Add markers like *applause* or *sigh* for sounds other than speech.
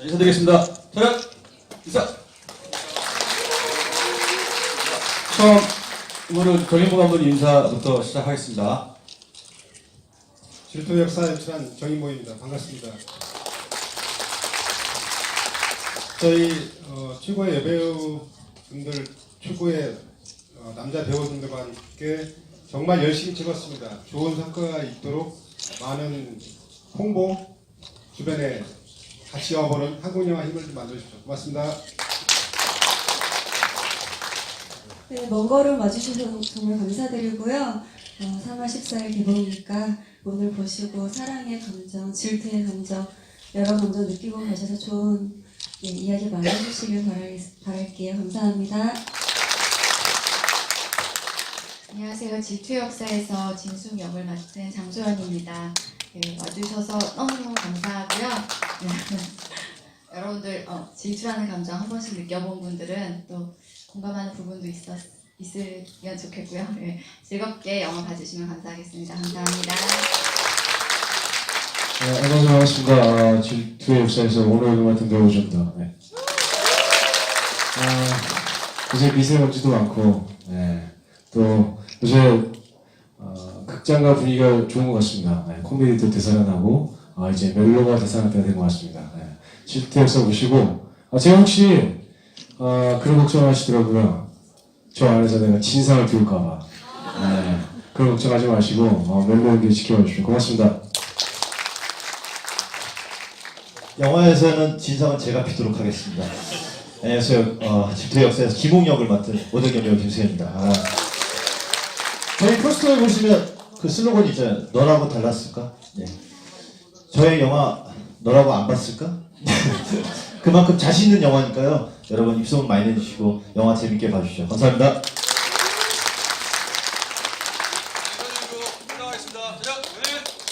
자, 인사드리겠습니다. 차렷! 인사! 처음으로 정인보 감독 인사부터 시작하겠습니다. 질투 역사 연출한 정인모입니다. 반갑습니다. 저희 어, 최고의 여배우 분들, 최고의 어, 남자 배우분들과 함께 정말 열심히 찍었습니다. 좋은 성과가 있도록 많은 홍보 주변에 같이 와보는 한국 영화 힘을 좀 만들어주십시오. 고맙습니다. 네, 먼 걸음 와주셔서 정말 감사드리고요. 어, 3월 14일 개봉이니까 오늘 보시고 사랑의 감정, 질투의 감정 여러 감정 느끼고 가셔서 좋은 예, 이야기 많이 해주시길 바랄, 바랄게요. 감사합니다. 안녕하세요. 질투 역사에서 진숙 역을 맡은 장소연입니다. 네, 와주셔서 너무너무 감사하고요. 네, *laughs* 여러분들 어, 질투라는 감정 한 번씩 느껴본 분들은 또 공감하는 부분도 있었, 있으면 좋겠고요. 네, 즐겁게 영화 봐주시면 감사하겠습니다. 감사합니다. 네, 안녕하세요. 반갑습니다. 아, 질투의 역사에서 오늘 같은 배우입니다. 네. 아, 요새 미세먼지도 많고, 네. 또 요새 어, 극장과 분위기가 좋은 것 같습니다. 네, 코미디도 되살아나고, 아, 이제 멜로가 되살아날 때가 된것 같습니다. 네. 질투의 역사 보시고, 아, 제가 혹시 아, 그런 걱정하시더라고요. 저 안에서 내가 진상을 비울까봐. 네. 그런 걱정하지 마시고, 어, 멜로 연기 지켜봐 주시면 고맙습니다. 영화에서는 진상은 제가 피도록 하겠습니다. 안녕하세요. 어, 집토 역사에서 김홍 역을 맡은 오덕겸 배우 김수현입니다. 아. 저희 포스터에 보시면 그 슬로건 있잖아요. 너라고 달랐을까? 네. 저의 영화 너라고 안 봤을까? *laughs* 그만큼 자신 있는 영화니까요. 여러분 입소문 많이 내주시고 영화 재밌게 봐주시죠. 감사합니다. 감사드리고 끝나가겠습니다. 시작! 네.